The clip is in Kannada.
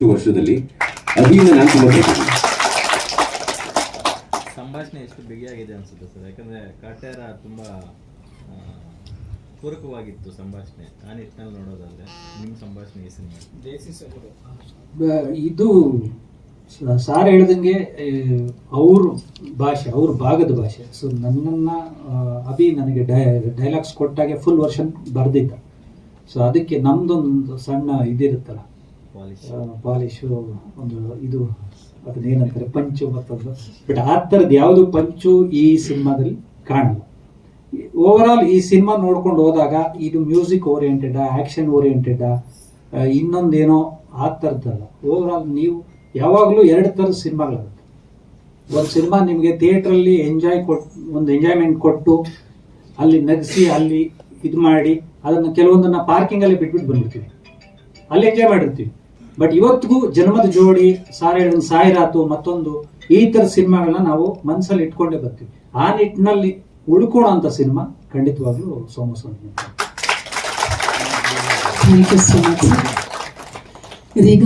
ಇಷ್ಟು ವರ್ಷದಲ್ಲಿ ಅದರಿಂದ ನಾನು ತುಂಬ. ಸಂಭಾಷಣೆ ಎಷ್ಟು ಬಿಗಿಯಾಗಿದೆ ಅನ್ಸುತ್ತೆ ಸರ್? ಯಾಕಂದ್ರೆ ಕಾಟ್ಯಾರ ತುಂಬಾ ಪೂರಕವಾಗಿತ್ತು ಸಂಭಾಷಣೆ. ಆ ನಿಟ್ಟಿನಲ್ಲಿ ನೋಡೋದಾದ್ರೆ ನಿಮ್ಮ ಸಂಭಾಷಣೆ ಈ ಸಿನಿಮಾ. ಇದು ಸಾರ್ ಹೇಳ್ದಂಗೆ ಅವ್ರ ಭಾಷೆ ಅವ್ರ ಭಾಗದ ಭಾಷೆ. ಸೊ ನನ್ನನ್ನ ಅಭಿ ನನಗೆ ಡೈ ಡೈಲಾಗ್ಸ್ ಕೊಟ್ಟಾಗೆ ಫುಲ್ ವರ್ಷನ್ ಬರೆದಿದ್ದ. ಸೊ ಅದಕ್ಕೆ ನಮ್ದೊಂದು ಸಣ್ಣ ಇದಿರುತ್ತಲ್ಲ ಪಾಲಿಶ್. ಒಂದು ಇದು ಅದನ್ನೇನಂತಾರೆ ಪಂಚು ಮತ್ತೊಂದು. ಬಟ್ ಆ ಥರದ್ದು ಯಾವುದು ಪಂಚು ಈ ಸಿನಿಮಾದಲ್ಲಿ ಕಾಣಲ್ಲ. ಓವರ್ ಆಲ್ ಈ ಸಿನಿಮಾ ನೋಡ್ಕೊಂಡು ಹೋದಾಗ ಇದು ಮ್ಯೂಸಿಕ್ ಓರಿಯೆಂಟೆಡ್ ಆ್ಯಕ್ಷನ್ ಓರಿಯೆಂಟೆಡ್ ಇನ್ನೊಂದೇನೋ ಆ ಥರದ್ದಲ್ಲ. ಓವರ್ ಆಲ್ ನೀವು ಯಾವಾಗಲೂ ಎರಡು ಥರದ ಸಿನಿಮಾಗಳಾಗುತ್ತೆ. ಒಂದು ಸಿನಿಮಾ ನಿಮಗೆ ಥಿಯೇಟ್ರಲ್ಲಿ ಎಂಜಾಯ್ ಕೊಟ್ಟು ಒಂದು ಎಂಜಾಯ್ಮೆಂಟ್ ಕೊಟ್ಟು ಅಲ್ಲಿ ನಗಿಸಿ, ಅಲ್ಲಿ ಇದು ಮಾಡಿ, ಅದನ್ನು ಕೆಲವೊಂದನ್ನು ಪಾರ್ಕಿಂಗಲ್ಲಿ ಬಿಟ್ಬಿಟ್ಟು ಬಂದ್ಬಿಡ್ತೀವಿ. ಅಲ್ಲಿ ಎಂಜಾಯ್ ಮಾಡಿರ್ತೀವಿ. ಬಟ್ ಇವತ್ತಿಗೂ ಜನ್ಮದ ಜೋಡಿ ಸಾರ ಸಾಯಿರಾತು ಮತ್ತೊಂದು ಈ ತರ ಸಿನಿಮಾಗಳನ್ನ ನಾವು ಮನಸ್ಸಲ್ಲಿ ಇಟ್ಕೊಂಡೇ ಬರ್ತೀವಿ. ಆ ನಿಟ್ಟಿನಲ್ಲಿ ಉಳ್ಕೊಳ್ಳೋಂಥ ಸಿನಿಮಾ ಖಂಡಿತವಾಗ್ಲೂ ಸೋಮಸ್ವಾಮಿ ಇದೀಗ